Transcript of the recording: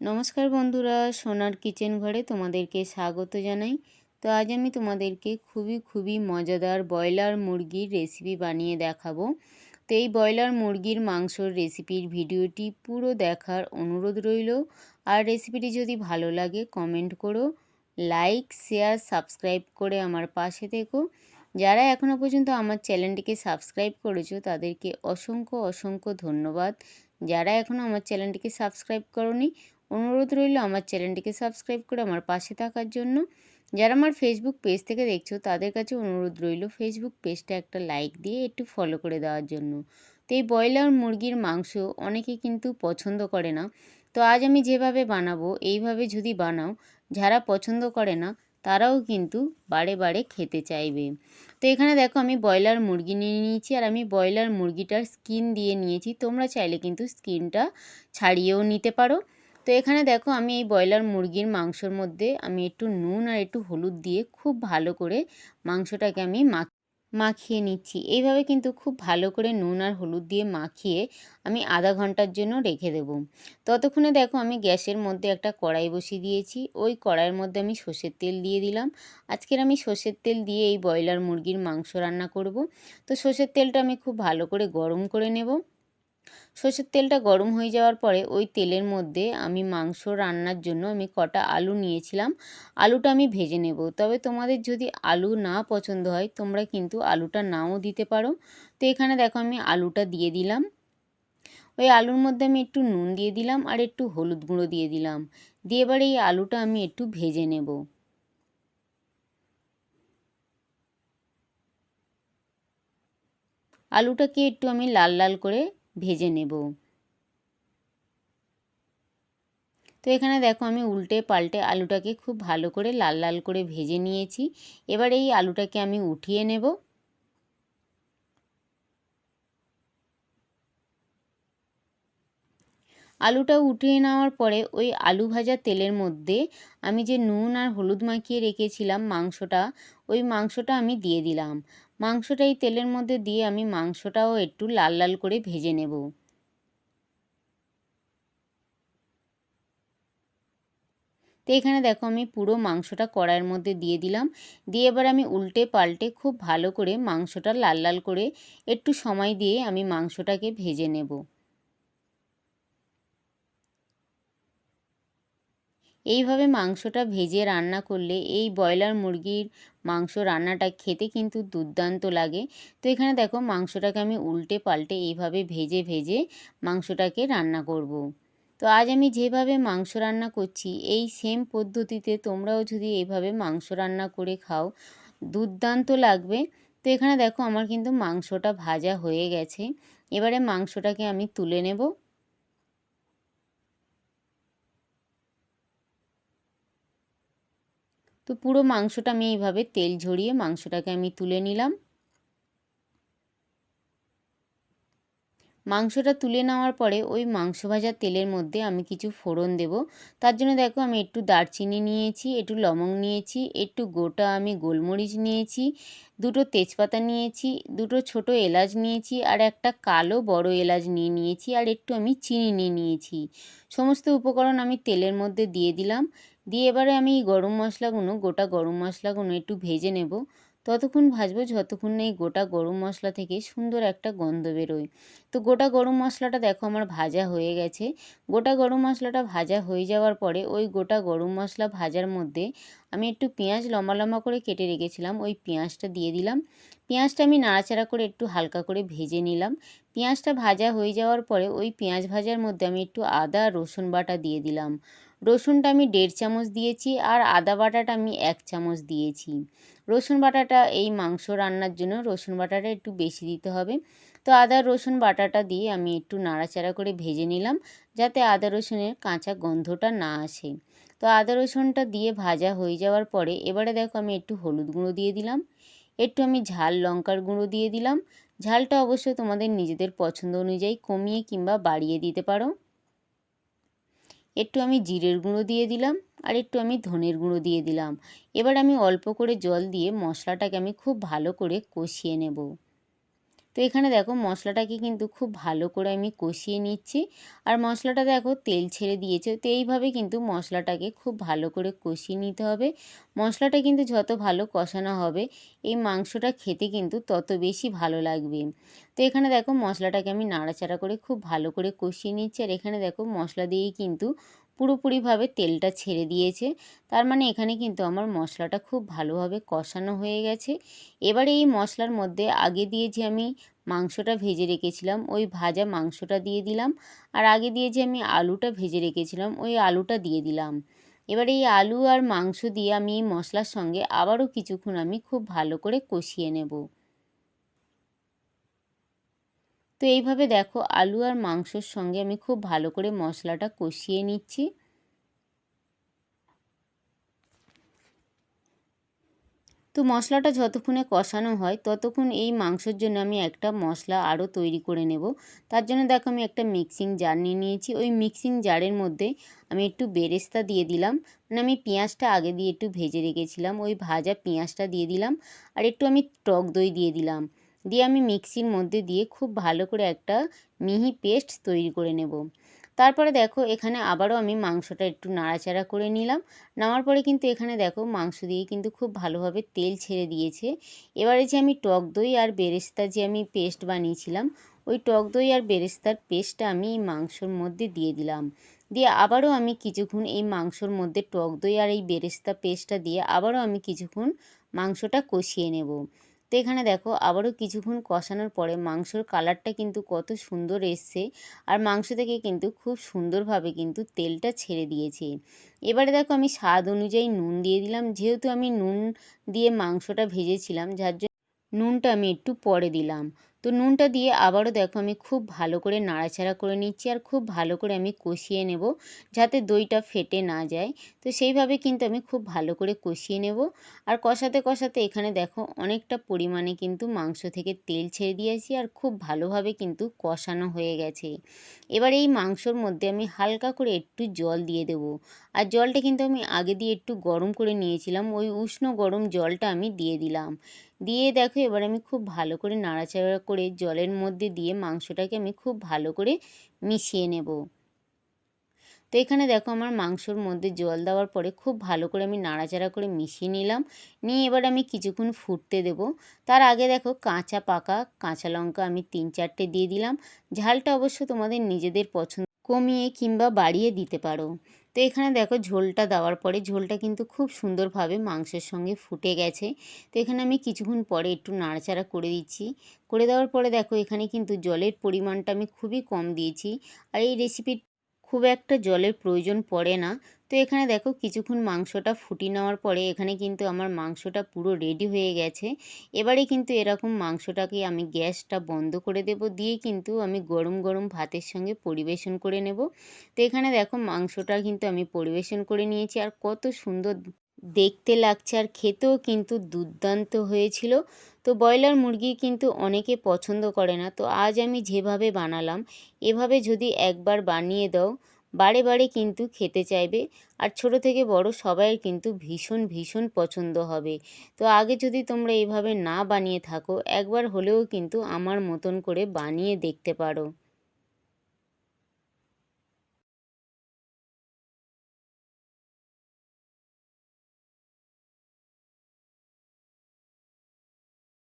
নমস্কার বন্ধুরা, সোনার কিচেন ঘরে তোমাদেরকে স্বাগত জানাই। তো আজ আমি তোমাদেরকে খুবই খুবই মজাদার ব্রয়লার মুরগির রেসিপি বানিয়ে দেখাবো। তো এই ব্রয়লার মুরগির মাংসর রেসিপির ভিডিওটি পুরো দেখার অনুরোধ রইল। আর রেসিপিটি যদি ভালো লাগে কমেন্ট করো লাইক শেয়ার সাবস্ক্রাইব করে আমার পাশে থেকো। যারা এখনও পর্যন্ত আমার চ্যানেলটিকে সাবস্ক্রাইব করেছ, তাদেরকে অসংখ্য অসংখ্য ধন্যবাদ। যারা এখনও আমার চ্যানেলটিকে সাবস্ক্রাইব করনি অনুরোধ রইল আমার চ্যানেলটিকে সাবস্ক্রাইব করে আমার পাশে থাকার জন্য। যারা আমার ফেসবুক পেজ থেকে দেখছ, তাদের কাছে অনুরোধ রইল ফেসবুক পেজটা একটা লাইক দিয়ে একটু ফলো করে দেওয়ার জন্য। তো এই ব্রয়লার মুরগির মাংস অনেকে কিন্তু পছন্দ করে না। তো আজ আমি যেভাবে বানাবো, এইভাবে যদি বানাও, যারা পছন্দ করে না, তারাও কিন্তু বারে বারে খেতে চাইবে। তো এখানে দেখো আমি ব্রয়লার মুরগি নিয়ে নিয়েছি আর আমি ব্রয়লার মুরগিটার স্কিন দিয়ে নিয়েছি। তোমরা চাইলে কিন্তু স্কিনটা ছাড়িয়েও নিতে পারো। তো এখানে দেখো আমি এই ব্রয়লার মুরগির মাংসর মধ্যে আমি একটু নুন আর একটু হলুদ দিয়ে খুব ভালো করে মাংসটাকে আমি মাখ মাখিয়ে নিচ্ছি। এইভাবে কিন্তু খুব ভালো করে নুন আর হলুদ দিয়ে মাখিয়ে আমি আধা ঘণ্টার জন্য রেখে দেবো। ততক্ষণে দেখো আমি গ্যাসের মধ্যে একটা কড়াই বসিয়ে দিয়েছি। ওই কড়াইয়ের মধ্যে আমি সর্ষের তেল দিয়ে দিলাম। আজকের আমি সর্ষের তেল দিয়ে এই ব্রয়লার মুরগির মাংস রান্না করব। তো সর্ষের তেলটা আমি খুব ভালো করে গরম করে নেব। সর্ষের তেলটা গরম হয়ে যাওয়ার পরে ওই তেলের মধ্যে আমি মাংস রান্নার জন্য আমি কটা আলু নিয়েছিলাম। আলুটা আমি ভেজে নেব। তবে তোমাদের যদি আলু না পছন্দ হয়, তোমরা কিন্তু আলুটা নাও দিতে পারো। তো এখানে দেখো আমি আলুটা দিয়ে দিলাম। ওই আলুর মধ্যে আমি একটু নুন দিয়ে দিলাম আর একটু হলুদ গুঁড়ো দিয়ে দিলাম। দিয়ে এবার এই আলুটা আমি একটু ভেজে নেব। আলুটাকে একটু আমি লাল লাল করে ভেজে নেব। তো এখানে দেখো আমি উল্টে পাল্টে আলুটাকে খুব ভালো করে লাল লাল করে ভেজে নিয়েছি। এবার এই আলুটাকে আমি উঠিয়ে নেব। আলুটা উঠিয়ে নেওয়ার পরে ওই আলু ভাজা তেলের মধ্যে আমি যে নুন আর হলুদ মাখিয়ে রেখেছিলাম মাংসটা, ওই মাংসটা আমি দিয়ে দিলাম। মাংসটা এই তেলের মধ্যে দিয়ে আমি মাংসটাও একটু লাল লাল করে ভেজে নেব। তো এখানে দেখো আমি পুরো মাংসটা কড়াইয়ের মধ্যে দিয়ে দিলাম। দিয়ে এবার আমি উল্টে পাল্টে খুব ভালো করে মাংসটা লাল লাল করে একটু সময় দিয়ে আমি মাংসটাকে ভেজে নেব। এইভাবে মাংসটা ভেজে রান্না করলে এই ব্রয়লার মুরগির মাংস রান্নাটা খেতে কিন্তু দুর্দান্ত লাগে। তো এখানে দেখো মাংসটাকে আমি উল্টে পাল্টে এইভাবে ভেজে ভেজে মাংসটাকে রান্না করব। তো আজ আমি যেভাবে মাংস রান্না করছি, এই সেম পদ্ধতিতে তোমরাও যদি এইভাবে মাংস রান্না করে খাও, দুর্দান্ত লাগবে। তো এখানে দেখো আমার কিন্তু মাংসটা ভাজা হয়ে গেছে। এবারে মাংসটাকে আমি তুলে নেব। তো পুরো মাংসটা আমি এইভাবে তেল ঝরিয়ে মাংসটাকে আমি তুলে নিলাম। মাংসটা তুলে নেওয়ার পরে ওই মাংস ভাজার তেলের মধ্যে আমি কিছু ফোড়ন দেব। তার জন্য দেখো আমি একটু দারচিনি নিয়েছি, একটু লবঙ্গ নিয়েছি, একটু গোটা আমি গোলমরিচ নিয়েছি, দুটো তেজপাতা নিয়েছি, দুটো ছোট এলাচ নিয়েছি আর একটা কালো বড় এলাচ নিয়ে নিয়েছি আর একটু আমি চিনি নিয়ে নিয়েছি। সমস্ত উপকরণ আমি তেলের মধ্যে দিয়ে দিলাম। দিয়ে এবারে আমি এই গরম মশলাগুলো গোটা গরম মশলাগুলো একটু ভেজে নেব। ততক্ষণ ভাজবো যতক্ষণ না এই গোটা গরম মশলা থেকে সুন্দর একটা গন্ধ বেরোয়। তো গোটা গরম মশলাটা দেখো আমার ভাজা হয়ে গেছে। গোটা গরম মশলাটা ভাজা হয়ে যাওয়ার পরে ওই গোটা গরম মশলা ভাজার মধ্যে আমি একটু পেঁয়াজ লম্বা লম্বা করে কেটে রেখেছিলাম, ওই পেঁয়াজটা দিয়ে দিলাম। পেঁয়াজটা আমি নাড়াচাড়া করে একটু হালকা করে ভেজে নিলাম। পেঁয়াজটা ভাজা হয়ে যাওয়ার পরে ওই পেঁয়াজ ভাজার মধ্যে আমি একটু আদা, রসুন বাটা দিয়ে দিলাম। রসুনটা আমি দেড় চামচ দিয়েছি আর আদা বাটাটা আমি এক চামচ দিয়েছি। রসুন বাটাটা এই মাংস রান্নার জন্য রসুন বাটাটা একটু বেশি দিতে হবে। তো আদা, রসুন বাটাটা দিয়ে আমি একটু নাড়াচাড়া করে ভেজে নিলাম যাতে আদা, রসুনের কাঁচা গন্ধটা না আসে। তো আদা, রসুনটা দিয়ে ভাজা হয়ে যাওয়ার পরে এবারে দেখো আমি একটু হলুদ গুঁড়ো দিয়ে দিলাম। একটু আমি ঝাল লঙ্কার গুঁড়ো দিয়ে দিলাম। ঝালটা অবশ্যই তোমাদের নিজেদের পছন্দ অনুযায়ী কমিয়ে কিংবা বাড়িয়ে দিতে পারো। একটু আমি জিরের গুঁড়ো দিয়ে দিলাম আর একটু আমি ধনের গুঁড়ো দিয়ে দিলাম। এবার আমি অল্প করে জল দিয়ে মশলাটাকে আমি খুব ভালো করে কষিয়ে নেব। তো এখানে দেখো মশলাটাকে কিন্তু খুব ভালো করে আমি কষিয়ে নিচ্ছি। আর মশলাটা দেখো তেল ছেড়ে দিয়েছে, তো এইভাবে কিন্তু মশলাটাকে খুব ভালো করে কষিয়ে নিতে হবে। মশলাটা কিন্তু যত ভালো কষানো হবে, এই মাংসটা খেতে কিন্তু তত বেশি ভালো লাগবে। তো এখানে দেখো মশলাটাকে আমি নাড়াচাড়া করে খুব ভালো করে কষিয়ে নিচ্ছি। আর এখানে দেখো মশলা দিয়েই কিন্তু পুরোপুরিভাবে তেলটা ছেড়ে দিয়েছে। তার মানে এখানে কিন্তু আমার মশলাটা খুব ভালোভাবে কষানো হয়ে গেছে। এবারে এই মশলার মধ্যে আগে দিয়ে যে আমি মাংসটা ভেজে রেখেছিলাম, ওই ভাজা মাংসটা দিয়ে দিলাম। আর আগে দিয়ে যে আমি আলুটা ভেজে রেখেছিলাম, ওই আলুটা দিয়ে দিলাম। এবারে এই আলু আর মাংস দিয়ে আমি এই মশলার সঙ্গে আবারও কিছুক্ষণ আমি খুব ভালো করে কষিয়ে নেব। তো এইভাবে দেখো আলু আর মাংসর সঙ্গে আমি খুব ভালো করে মশলাটা কষিয়ে নিচ্ছি। তো মশলাটা যতক্ষণে কষানো হয় ততক্ষণ এই মাংসর জন্য আমি একটা মশলা আরও তৈরি করে নেব। তার জন্য দেখো আমি একটা মিক্সিং জার নিয়ে নিয়েছি। ওই মিক্সিং জারের মধ্যে আমি একটু বেরেস্তা দিয়ে দিলাম। মানে আমি পেঁয়াজটা আগে দিয়ে একটু ভেজে রেখেছিলাম। ওই ভাজা পেঁয়াজটা দিয়ে দিলাম। আর একটু আমি টক দই দিয়ে দিলাম। দিয়ে আমি মিক্সির মধ্যে দিয়ে খুব ভালো করে একটা মিহি পেস্ট তৈরি করে নেব। তারপরে দেখো এখানে আবারও আমি মাংসটা একটু নাড়াচাড়া করে নিলাম। নেওয়ার পরে কিন্তু এখানে দেখো মাংস দিয়ে কিন্তু খুব ভালোভাবে তেল ছেড়ে দিয়েছে। এবারে যে আমি টক দই আর বেরেস্তা যে আমি পেস্ট বানিয়েছিলাম, ওই টক দই আর বেরেস্তার পেস্টটা আমি এই মাংসর মধ্যে দিয়ে দিলাম। দিয়ে আবারও আমি কিছুক্ষণ এই মাংসর মধ্যে টক দই আর এই বেরেস্তা পেস্টটা দিয়ে আবারও আমি কিছুক্ষণ মাংসটা কষিয়ে নেব। তো এখানে দেখো, আবারও কিছুক্ষণ কষানোর পরে মাংসর কালারটা কিন্তু কত সুন্দর এসছে আর মাংস থেকে কিন্তু খুব সুন্দরভাবে কিন্তু তেলটা ছেড়ে দিয়েছে। এবারে দেখো আমি স্বাদ অনুযায়ী নুন দিয়ে দিলাম। যেহেতু আমি নুন দিয়ে মাংসটা ভেজেছিলাম, যার জন্য নুনটা আমি একটু পরে দিলাম। তো নুনটা দিয়ে আবারও দেখো আমি খুব ভালো করে নাড়াচাড়া করে নিচ্ছি আর খুব ভালো করে আমি কষিয়ে নেব যাতে দইটা ফেটে না যায়। তো সেইভাবে কিন্তু আমি খুব ভালো করে কষিয়ে নেব। আর কষাতে কষাতে এখানে দেখো অনেকটা পরিমাণে কিন্তু মাংস থেকে তেল ছেড়ে দিয়েছি আর খুব ভালোভাবে কিন্তু কষানো হয়ে গেছে। এবার এই মাংসর মধ্যে আমি হালকা করে একটু জল দিয়ে দেব। আর জলটা কিন্তু আমি আগে দিয়ে একটু গরম করে নিয়েছিলাম। ওই উষ্ণ গরম জলটা আমি দিয়ে দিলাম। দিয়ে দেখো এবার আমি খুব ভালো করে নাড়াচাড়া করে জলের মধ্যে দিয়ে মাংসটাকে আমি খুব ভালো করে মিশিয়ে নেব। তো এখানে দেখো আমার মাংসর মধ্যে জল দেওয়ার পরে খুব ভালো করে আমি নাড়াচাড়া করে মিশিয়ে নিলাম। নিয়ে এবার আমি কিছুক্ষণ ফুটতে দেব। তার আগে দেখো কাঁচা পাকা কাঁচা লঙ্কা আমি তিন চারটে দিয়ে দিলাম। ঝালটা অবশ্য তোমাদের নিজেদের পছন্দ কমিয়ে কিংবা বাড়িয়ে দিতে পারো। তো এখানে দেখো ঝোলটা দেওয়ার পরে ঝোলটা কিন্তু খুব সুন্দরভাবে মাংসের সঙ্গে ফুটে গেছে। তো এখানে আমি কিছুক্ষণ পরে একটু নাড়াচাড়া করে দিচ্ছি। করে দেওয়ার পরে দেখো এখানে কিন্তু জলের পরিমাণটা আমি খুবই কম দিয়েছি। আর এই রেসিপির খুব একটা জলের প্রয়োজন পড়ে না। তো এখানে দেখো কিছুক্ষণ মাংসটা ফুটিয়ে নেওয়ার পরে এখানে কিন্তু আমার মাংসটা পুরো রেডি হয়ে গেছে। এবারে কিন্তু এরকম মাংসটাকে আমি গ্যাসটা বন্ধ করে দেব, দিয়ে কিন্তু আমি গরম গরম ভাতের সঙ্গে পরিবেশন করে নেব। তো এখানে দেখো মাংসটা কিন্তু আমি পরিবেশন করে নিয়েছি, আর কত সুন্দর দেখতে লাগছে, আর খেতেও কিন্তু দুর্দান্ত হয়েছিল। তো ব্রয়লার মুরগি কিন্তু অনেকে পছন্দ করে না, তো আজ আমি যেভাবে বানালাম, এভাবে যদি একবার বানিয়ে দাও বারে বারে কিন্তু খেতে চাইবে। আর ছোট থেকে বড় সবাই কিন্তু ভীষণ ভীষণ পছন্দ হবে। তো আগে যদি তোমরা এভাবে না বানিয়ে থাকো, একবার হলেও কিন্তু আমার মতন করে বানিয়ে দেখতে পারো।